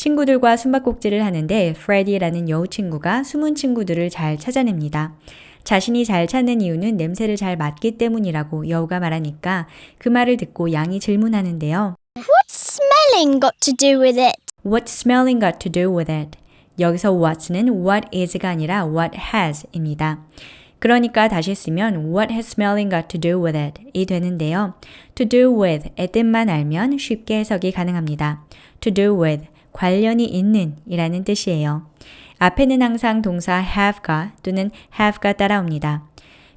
친구들과 숨바꼭질을 하는데 프레디라는 여우 친구가 숨은 친구들을 잘 찾아냅니다. 자신이 잘 찾는 이유는 냄새를 잘 맡기 때문이라고 여우가 말하니까 그 말을 듣고 양이 질문하는데요. Smelling got to do with it. What smelling got to do with it? 여기서 what는 what is가 아니라 what has입니다. 그러니까 다시 쓰면 what has smelling got to do with it 이 되는데요. to do with의 뜻만 알면 쉽게 해석이 가능합니다. to do with 관련이 있는 이라는 뜻이에요. 앞에는 항상 동사 have가 또는 have가 따라옵니다.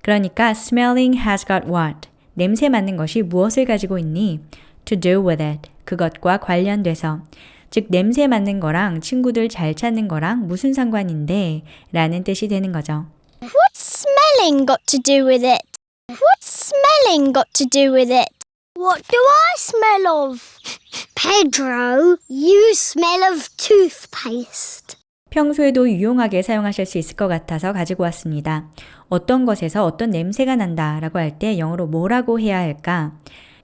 그러니까 smelling has got what 냄새 맡는 것이 무엇을 가지고 있니? to do with it 그것과 관련돼서 즉 냄새 맡는 거랑 친구들 잘 찾는 거랑 무슨 상관인데 라는 뜻이 되는 거죠. What's smelling got to do with it? What's smelling got to do with it? What do I smell of? Pedro, you smell of toothpaste. 평소에도 유용하게 사용하실 수 있을 것 같아서 가지고 왔습니다. 어떤 것에서 어떤 냄새가 난다 라고 할 때 영어로 뭐라고 해야 할까?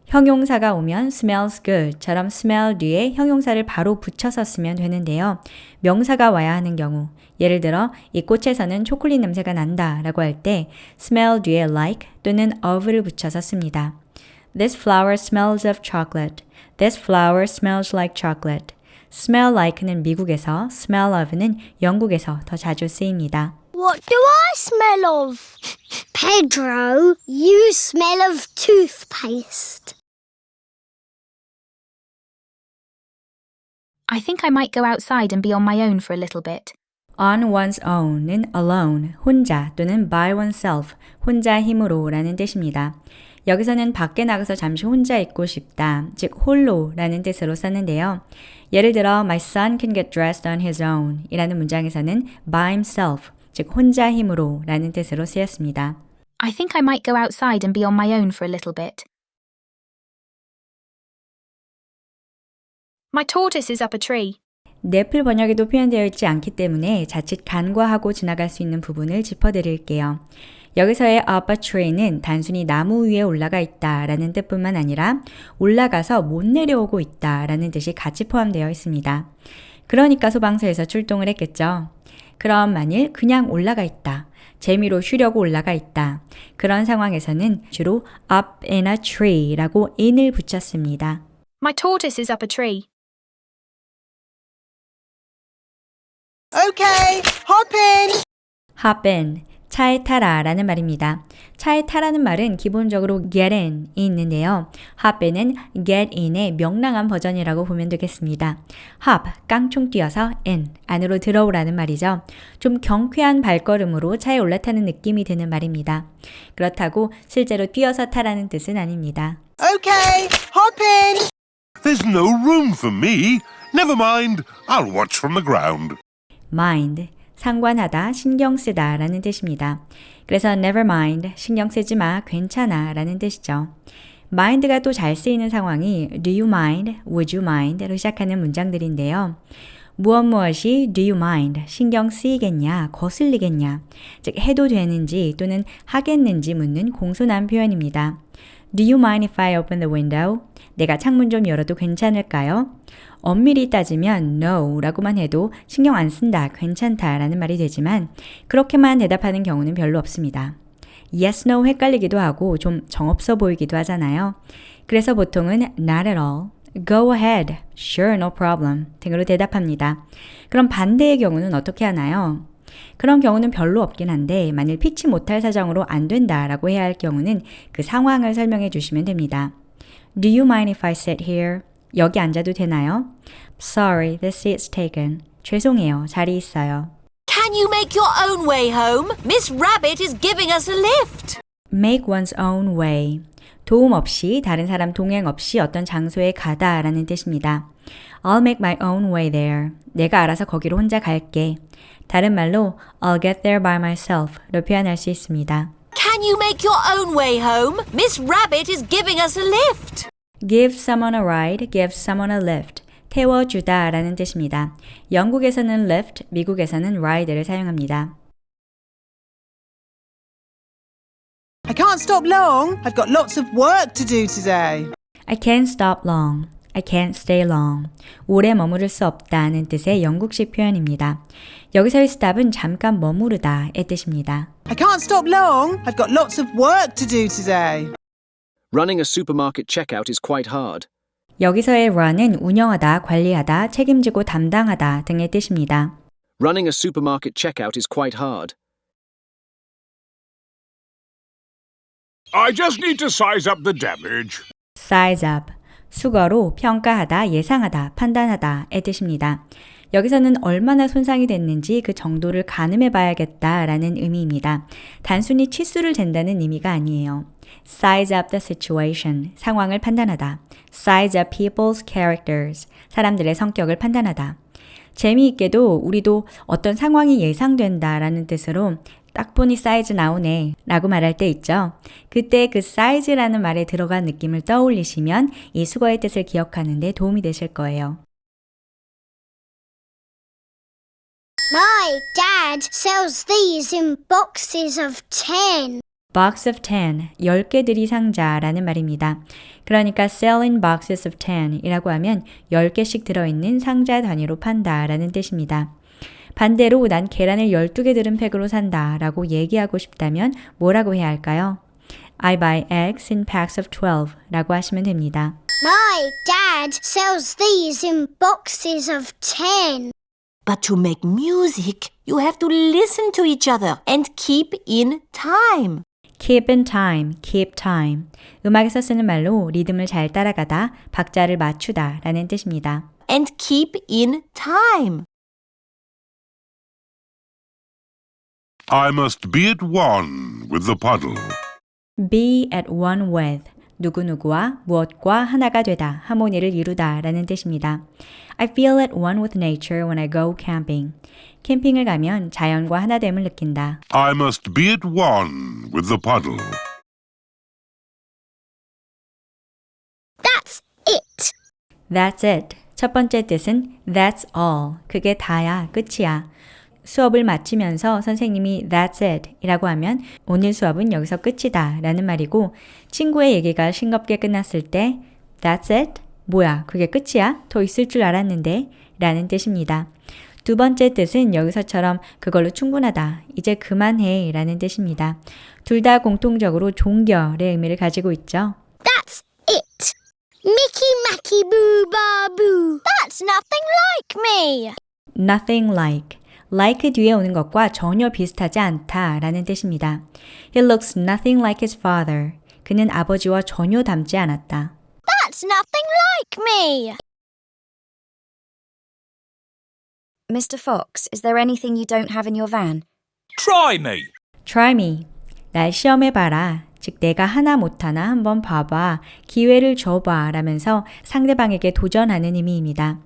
형용사가 오면 smells good처럼 smell 뒤에 형용사를 바로 붙여서 쓰면 되는데요. 명사가 와야 하는 경우, 예를 들어 이 꽃에서는 초콜릿 냄새가 난다 라고 할 때 smell 뒤에 like 또는 of를 붙여서 씁니다. This flower smells of chocolate. This flower smells like chocolate. smell like는 미국에서, smell of는 영국에서 더 자주 쓰입니다. What do I smell of? Pedro, you smell of toothpaste. I think I might go outside and be on my own for a little bit. on one's own은 alone, 혼자 또는 by oneself, 혼자 힘으로 라는 뜻입니다. 여기서는 밖에 나가서 잠시 혼자 있고 싶다, 즉 홀로 라는 뜻으로 썼는데요. 예를 들어 My son can get dressed on his own 이라는 문장에서는 by himself, 즉 혼자 힘으로 라는 뜻으로 쓰였습니다. I think I might go outside and be on my own for a little bit. My tortoise is up a tree. 넷플 번역에도 표현되어 있지 않기 때문에 자칫 간과하고 지나갈 수 있는 부분을 짚어드릴게요. 여기서의 up a tree는 단순히 나무 위에 올라가 있다 라는 뜻뿐만 아니라 올라가서 못 내려오고 있다 라는 뜻이 같이 포함되어 있습니다. 그러니까 소방서에서 출동을 했겠죠. 그럼 만일 그냥 올라가 있다. 재미로 쉬려고 올라가 있다. 그런 상황에서는 주로 up in a tree 라고 in을 붙였습니다. My tortoise is up a tree. Okay, hop in. hop in, 차에 타라 라는 말입니다. 차에 타라는 말은 기본적으로 get in이 있는데요. hop in은 get in의 명랑한 버전이라고 보면 되겠습니다. hop, 깡총 뛰어서 in, 안으로 들어오라는 말이죠. 좀 경쾌한 발걸음으로 차에 올라타는 느낌이 드는 말입니다. 그렇다고 실제로 뛰어서 타라는 뜻은 아닙니다. Okay, hop in. There's no room for me. Never mind, I'll watch from the ground. mind, 상관하다, 신경 쓰다 라는 뜻입니다. 그래서 never mind, 신경 쓰지 마, 괜찮아 라는 뜻이죠. mind가 또 잘 쓰이는 상황이 do you mind, would you mind로 시작하는 문장들인데요. 무엇 무엇이 do you mind, 신경 쓰이겠냐, 거슬리겠냐, 즉 해도 되는지 또는 하겠는지 묻는 공손한 표현입니다. Do you mind if I open the window? 내가 창문 좀 열어도 괜찮을까요? 엄밀히 따지면 no 라고만 해도 신경 안 쓴다, 괜찮다 라는 말이 되지만 그렇게만 대답하는 경우는 별로 없습니다. yes, no 헷갈리기도 하고 좀 정없어 보이기도 하잖아요. 그래서 보통은 not at all, go ahead, sure, no problem 등으로 대답합니다. 그럼 반대의 경우는 어떻게 하나요? 그런 경우는 별로 없긴 한데 만일 피치 못할 사정으로 안 된다라고 해야 할 경우는 그 상황을 설명해 주시면 됩니다. Do you mind if I sit here? 여기 앉아도 되나요? Sorry, the seat's taken. 죄송해요. 자리 있어요. Can you make your own way home? Miss Rabbit is giving us a lift. Make one's own way. 도움 없이, 다른 사람 동행 없이 어떤 장소에 가다 라는 뜻입니다. I'll make my own way there. 내가 알아서 거기로 혼자 갈게. 다른 말로 I'll get there by myself 로 표현할 수 있습니다. Can you make your own way home? Miss Rabbit is giving us a lift. Give someone a ride, give someone a lift. 태워주다 라는 뜻입니다. 영국에서는 lift, 미국에서는 ride를 사용합니다. I can't stop long. I've got lots of work to do today. I can't stop long. I can't stay long. 오래 머무를 수 없다는 뜻의 영국식 표현입니다. 여기서의 stop은 잠깐 머무르다의 뜻입니다. I can't stop long. I've got lots of work to do today. Running a supermarket checkout is quite hard. 여기서의 run은 운영하다, 관리하다, 책임지고 담당하다 등의 뜻입니다. Running a supermarket checkout is quite hard. I just need to size up the damage. size up, 수거로 평가하다, 예상하다, 판단하다의 뜻입니다. 여기서는 얼마나 손상이 됐는지 그 정도를 가늠해 봐야겠다라는 의미입니다. 단순히 치수를 잰다는 의미가 아니에요. Size up the situation, 상황을 판단하다. size up people's characters, 사람들의 성격을 판단하다. 재미있게도 우리도 어떤 상황이 예상된다 라는 뜻으로 딱 보니 사이즈 나오네 라고 말할 때 있죠. 그때 그 사이즈라는 말에 들어간 느낌을 떠올리시면 이 수거의 뜻을 기억하는 데 도움이 되실 거예요. My dad sells these in boxes of 10. Box of 10, 10개 들이 상자라는 말입니다. 그러니까 sell in boxes of 10 이라고 하면 10개씩 들어있는 상자 단위로 판다 라는 뜻입니다. 반대로 난 계란을 12개 들은 팩으로 산다 라고 얘기하고 싶다면 뭐라고 해야 할까요? I buy eggs in packs of 12 라고 하시면 됩니다. My dad sells these in boxes of 10. But to make music, you have to listen to each other and keep in time. Keep in time, keep time. 음악에서 쓰는 말로 리듬을 잘 따라가다, 박자를 맞추다 라는 뜻입니다. And keep in time. I must be at one with the puddle. be at one with 누구누구와 무엇과 하나가 되다, 하모니를 이루다 라는 뜻입니다. I feel at one with nature when I go camping. 캠핑을 가면 자연과 하나됨을 느낀다. I must be at one with the puddle. That's it. That's it. 첫 번째 뜻은 that's all. 그게 다야, 끝이야. 수업을 마치면서 선생님이 that's it 이라고 하면 오늘 수업은 여기서 끝이다 라는 말이고 친구의 얘기가 싱겁게 끝났을 때 that's it? 뭐야, 그게 끝이야? 더 있을 줄 알았는데 라는 뜻입니다. 두 번째 뜻은 여기서처럼 그걸로 충분하다, 이제 그만해 라는 뜻입니다. 둘 다 공통적으로 종결의 의미를 가지고 있죠. That's it. Mickey Macky Boo Ba Boo. That's nothing like me. nothing like. like 뒤에 오는 것과 전혀 비슷하지 않다 라는 뜻입니다. He looks nothing like his father. 그는 아버지와 전혀 닮지 않았다. That's nothing like me. Mr. Fox, is there anything you don't have in your van? Try me. Try me. 날 시험해봐라. 즉, 내가 하나 못하나 한번 봐봐. 기회를 줘봐. 라면서 상대방에게 도전하는 의미입니다.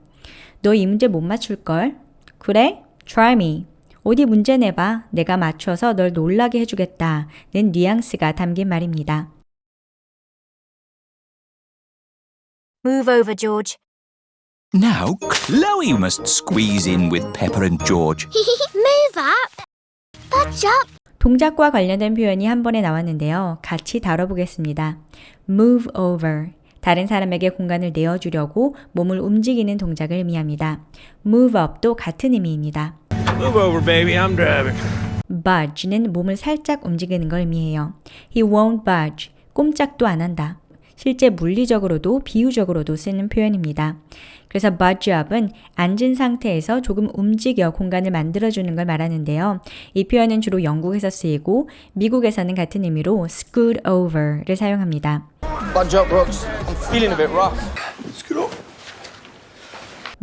너 이 문제 못 맞출걸? 그래? Try me. 어디 문제 내봐. 내가 맞춰서 널 놀라게 해주겠다. 는 뉘앙스가 담긴 말입니다. Move over, George. Now, Chloe must squeeze in with Pepper and George. Move up. Budge up. 동작과 관련된 표현이 한 번에 나왔는데요. 같이 다뤄보겠습니다. move over. 다른 사람에게 공간을 내어주려고 몸을 움직이는 동작을 의미합니다. move up도 같은 의미입니다. Move over, baby. I'm driving. budge는 몸을 살짝 움직이는 걸 의미해요. He won't budge. 꼼짝도 안 한다. 실제 물리적으로도 비유적으로도 쓰는 표현입니다. 그래서 budge up은 앉은 상태에서 조금 움직여 공간을 만들어주는 걸 말하는데요. 이 표현은 주로 영국에서 쓰이고 미국에서는 같은 의미로 scoot over를 사용합니다. Budge up, Brooks. I'm feeling a bit rough.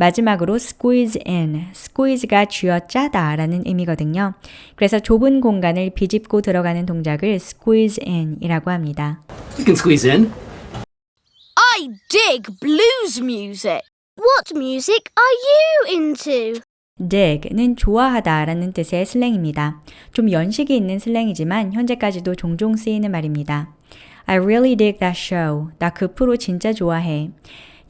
마지막으로 squeeze in, squeeze가 쥐어짜다 라는 의미거든요. 그래서 좁은 공간을 비집고 들어가는 동작을 squeeze in 이라고 합니다. You can squeeze in. I dig blues music. What music are you into? dig는 좋아하다 라는 뜻의 슬랭입니다. 좀 연식이 있는 슬랭이지만 현재까지도 종종 쓰이는 말입니다. I really dig that show. 나 그 프로 진짜 좋아해.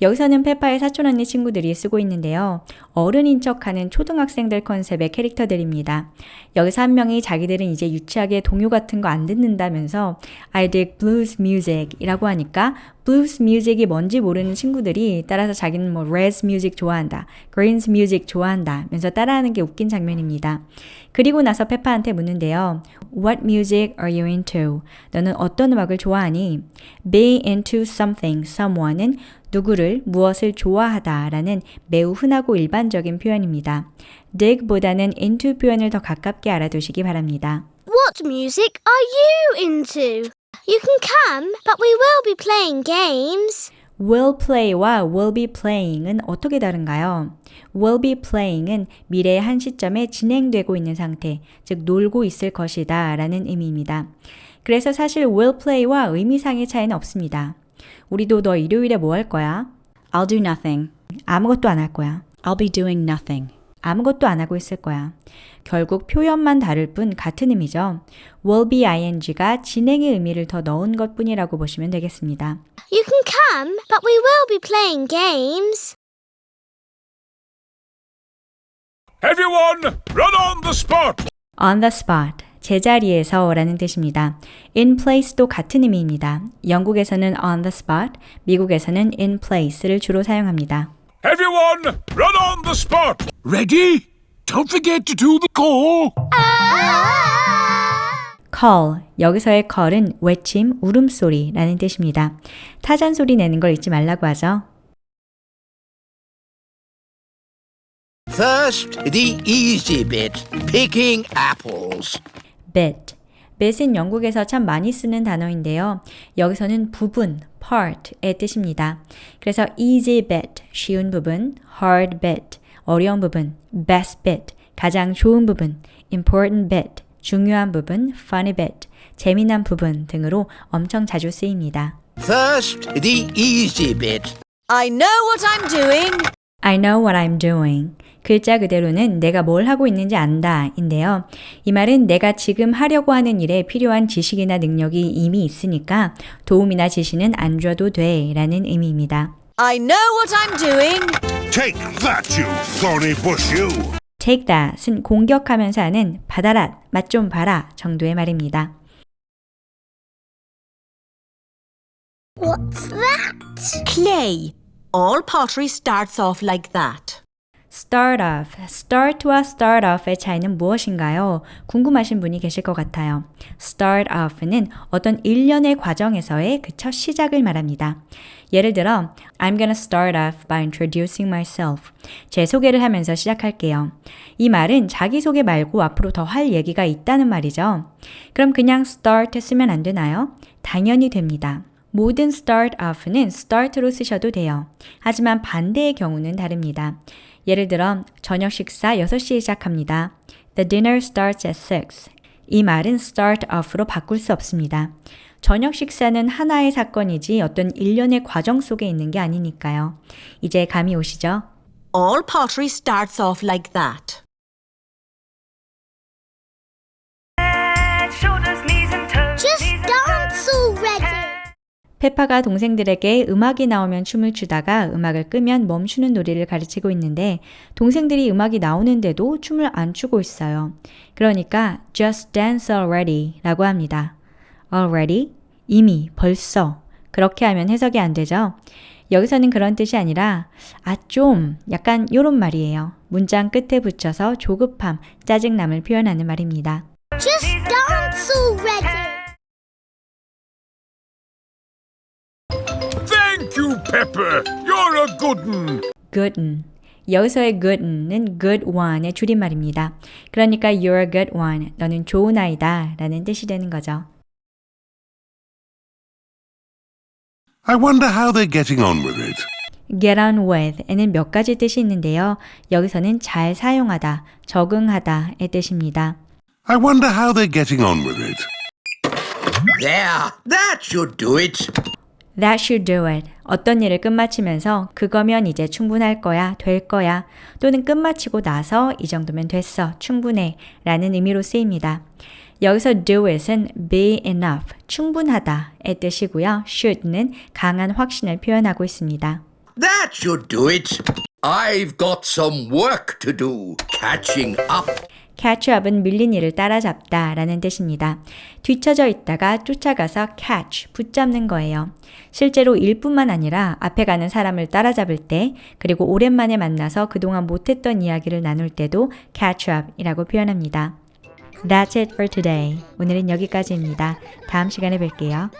여기서는 페파의 사촌 언니 친구들이 쓰고 있는데요. 어른인 척하는 초등학생들 컨셉의 캐릭터들입니다. 여기서 한 명이 자기들은 이제 유치하게 동요 같은 거 안 듣는다면서 I dig blues music 이라고 하니까 blues music이 뭔지 모르는 친구들이 따라서 자기는 뭐 red music 좋아한다, greens music 좋아한다 면서 따라하는 게 웃긴 장면입니다. 그리고 나서 페파한테 묻는데요. What music are you into? 너는 어떤 음악을 좋아하니? Be into something, someone은 누구를, 무엇을 좋아하다 라는 매우 흔하고 일반적인 표현입니다. dig보다는 into 표현을 더 가깝게 알아두시기 바랍니다. What music are you into? You can come, but we will be playing games. will play와 will be playing은 어떻게 다른가요? will be playing은 미래의 한 시점에 진행되고 있는 상태, 즉 놀고 있을 것이다 라는 의미입니다. 그래서 사실 will play와 의미상의 차이는 없습니다. 우리도 너 일요일에 뭐 할 거야? I'll do nothing. 아무것도 안 할 거야. I'll be doing nothing. 아무것도 안 하고 있을 거야. 결국 표현만 다를 뿐 같은 의미죠. will be ing가 진행의 의미를 더 넣은 것 뿐이라고 보시면 되겠습니다. You can come, but we will be playing games. Everyone, run on the spot! on the spot, 제자리에서 라는 뜻입니다. in place도 같은 의미입니다. 영국에서는 on the spot, 미국에서는 in place를 주로 사용합니다. Everyone, run on the spot! Ready? Don't forget to do the call! call, 여기서의 call은 외침, 울음소리라는 뜻입니다. 타잔 소리 내는 걸 잊지 말라고 하죠. First, the easy bit picking apples. Bit. bit은 영국에서 참 많이 쓰는 단어인데요. 여기서는 부분, part의 뜻입니다. 그래서 easy bit, 쉬운 부분, hard bit, 어려운 부분, best bit, 가장 좋은 부분, important bit, 중요한 부분, funny bit, 재미난 부분 등으로 엄청 자주 쓰입니다. First, the easy bit. I know what I'm doing. I know what I'm doing. 글자 그대로는 내가 뭘 하고 있는지 안다 인데요. 이 말은 내가 지금 하려고 하는 일에 필요한 지식이나 능력이 이미 있으니까 도움이나 지시는 안 줘도 돼 라는 의미입니다. I know what I'm doing. Take that, you thorny bush, you! take that은 공격하면서 하는 받아라, 맛 좀 봐라 정도의 말입니다. What's that? Clay. All pottery starts off like that. start off, start와 start off의 차이는 무엇인가요? 궁금하신 분이 계실 것 같아요. start off는 어떤 일련의 과정에서의 그 첫 시작을 말합니다. 예를 들어, I'm gonna start off by introducing myself. 제 소개를 하면서 시작할게요. 이 말은 자기소개 말고 앞으로 더 할 얘기가 있다는 말이죠. 그럼 그냥 start 쓰면 안 되나요? 당연히 됩니다. 모든 start off는 start로 쓰셔도 돼요. 하지만 반대의 경우는 다릅니다. 예를 들어 저녁 식사 6시에 시작합니다. The dinner starts at 6. 이 말은 start off로 바꿀 수 없습니다. 저녁 식사는 하나의 사건이지 어떤 일련의 과정 속에 있는 게 아니니까요. 이제 감이 오시죠? All pottery starts off like that. 페파가 동생들에게 음악이 나오면 춤을 추다가 음악을 끄면 멈추는 놀이를 가르치고 있는데 동생들이 음악이 나오는데도 춤을 안 추고 있어요. 그러니까 just dance already 라고 합니다. already? 이미, 벌써. 그렇게 하면 해석이 안 되죠? 여기서는 그런 뜻이 아니라 아, 좀 약간 요런 말이에요. 문장 끝에 붙여서 조급함, 짜증남을 표현하는 말입니다. Just Pepper! You're a good un! good un. 여기서의 good un은 good one의 줄임말입니다. 그러니까 you're a good one. 너는 좋은 아이다. 라는 뜻이 되는 거죠. I wonder how they're getting on with it. get on with에는 몇 가지 뜻이 있는데요. 여기서는 잘 사용하다, 적응하다의 뜻입니다. I wonder how they're getting on with it. There, that should do it. That should do it. 어떤 일을 끝마치면서 그거면 이제 충분할 거야, 될 거야. 또는 끝마치고 나서 이 정도면 됐어, 충분해. 라는 의미로 쓰입니다. 여기서 do it은 be enough, 충분하다의 뜻이고요. should는 강한 확신을 표현하고 있습니다. That should do it. I've got some work to do. Catching up. Catch up은 밀린 이를 따라잡다 라는 뜻입니다. 뒤처져 있다가 쫓아가서 catch, 붙잡는 거예요. 실제로 일뿐만 아니라 앞에 가는 사람을 따라잡을 때, 그리고 오랜만에 만나서 그동안 못했던 이야기를 나눌 때도 catch up 이라고 표현합니다. That's it for today. 오늘은 여기까지입니다. 다음 시간에 뵐게요.